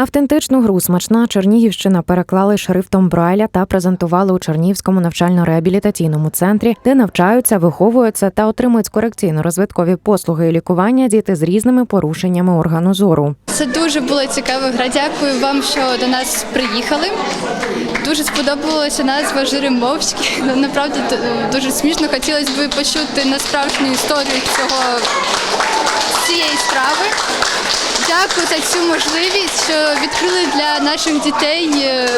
Автентичну гру смачна Чернігівщина переклали шрифтом Брайля та презентували у Чернігівському навчально-реабілітаційному центрі, де навчаються, виховуються та отримують корекційно-розвиткові послуги і лікування діти з різними порушеннями органу зору. Це дуже була цікава гра. Дякую вам, що до нас приїхали. Дуже сподобалася назва Жеремовський. Ну, Направді дуже смішно. Хотілося б почути на справжню історію цього цієї справи. Дякую за цю можливість, що відкрили для наших дітей е,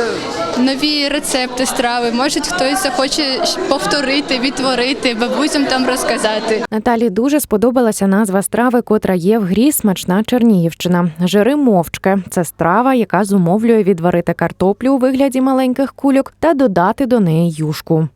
нові рецепти страви. Може, хтось захоче повторити, відтворити, бабусям там розказати. Наталі дуже сподобалася назва страви, котра є в грі Смачна Чернігівщина. Жири мовчки це страва, яка зумовлює відварити картоплю у вигляді маленьких кульок та додати до неї юшку.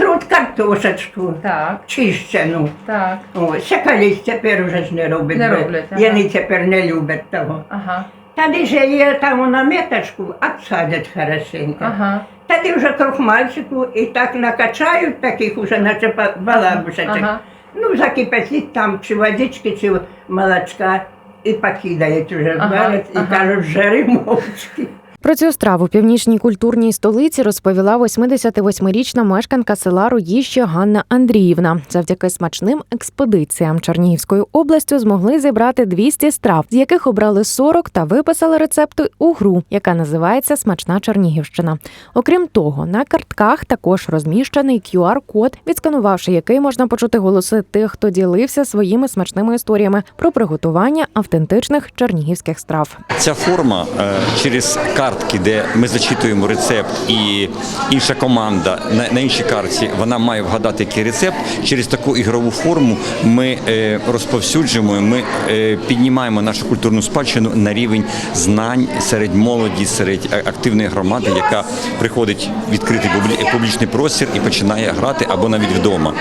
Труд картошечку Так, чищену. так, О, ще колись тепер вже ж не роблять. Не роблять, ага. Вони тепер не люблять того. ага, Тоді же є там на меточку, обсадять хорошенько. ага, Тоді вже крохмальчику і так накачають таких уже, наче балабушечок. ага. Ну, закипятіть там чи водички, чи молочка і покидають уже Ага, варять і ага. кажуть, жери мовчки. Про цю страву північній культурній столиці розповіла 88-річна мешканка села Руїще Ганна Андріївна. Завдяки смачним експедиціям Чернігівською областю змогли зібрати 200 страв, з яких обрали 40 та виписали рецепти у гру, яка називається Смачна Чернігівщина. Окрім того, на картках також розміщений QR-код, відсканувавши який можна почути голоси тих, хто ділився своїми смачними історіями про приготування автентичних чернігівських страв. Ця форма е, через картки, де ми зачитуємо рецепт, і інша команда на, іншій картці вона має вгадати який рецепт. Через таку ігрову форму ми е, розповсюджуємо, ми е, піднімаємо нашу культурну спадщину на рівень знань серед молоді, серед активної громади, яка приходить в відкритий публічний простір і починає грати або навіть вдома.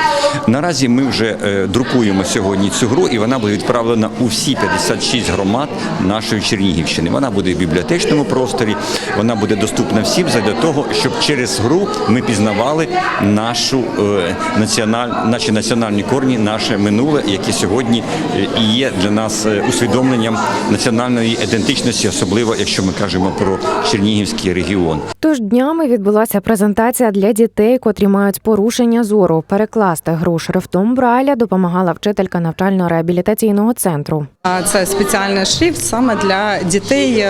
Наразі ми вже е, друкуємо сьогодні цю гру, і вона буде відправлена у всі 56 громад нашої Чернігівщини. Вона буде в бібліотечному просторі, вона буде доступна всім для того, щоб через гру ми пізнавали нашу е, національ, наші національні корні, наше минуле, яке сьогодні е, і є для нас е, усвідомленням національної ідентичності, особливо якщо ми кажемо про Чернігівський регіон. Тож днями відбулася презентація для дітей, котрі мають порушення зору. Перекласти гру шрифтом Брайля допомагала вчителька навчально-реабілітаційного центру. А Це спеціальний шрифт саме для дітей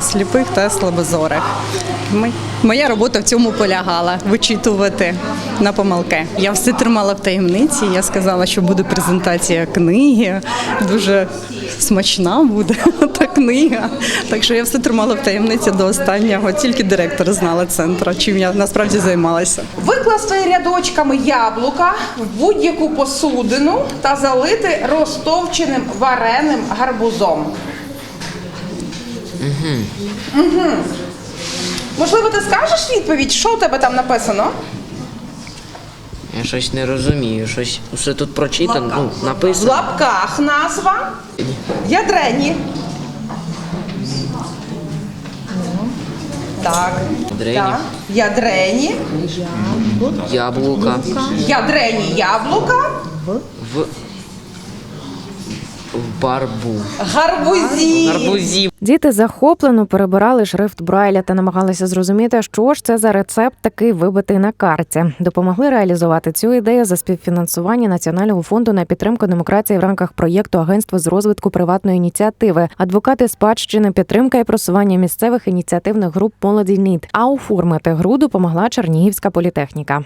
сліпих та слабозорих. Моя робота в цьому полягала вичитувати на помилки. Я все тримала в таємниці. Я сказала, що буде презентація книги. Дуже смачна буде та книга. Так що я все тримала в таємниці до останнього. Тільки директор знала центру, чим я насправді займалася. Викласти рядочками яблука в будь-яку посудину та залити розтовченим вареним гарбузом. Угу. Можливо, ти скажеш відповідь, що у тебе там написано? Я щось не розумію, щось усе тут прочитано, ну, В написано. лапках назва. Ядрені. Так. Ядрені. так. Ядрені. Яблука. Ядрені яблука. В. В барбу. Гарбузі. Гарбузі. Діти захоплено перебирали шрифт Брайля та намагалися зрозуміти, що ж це за рецепт такий вибитий на карті. Допомогли реалізувати цю ідею за співфінансування Національного фонду на підтримку демократії в рамках проєкту Агентства з розвитку приватної ініціативи, адвокати спадщини, підтримка і просування місцевих ініціативних груп молоді НІД. А оформити гру допомогла Чернігівська політехніка.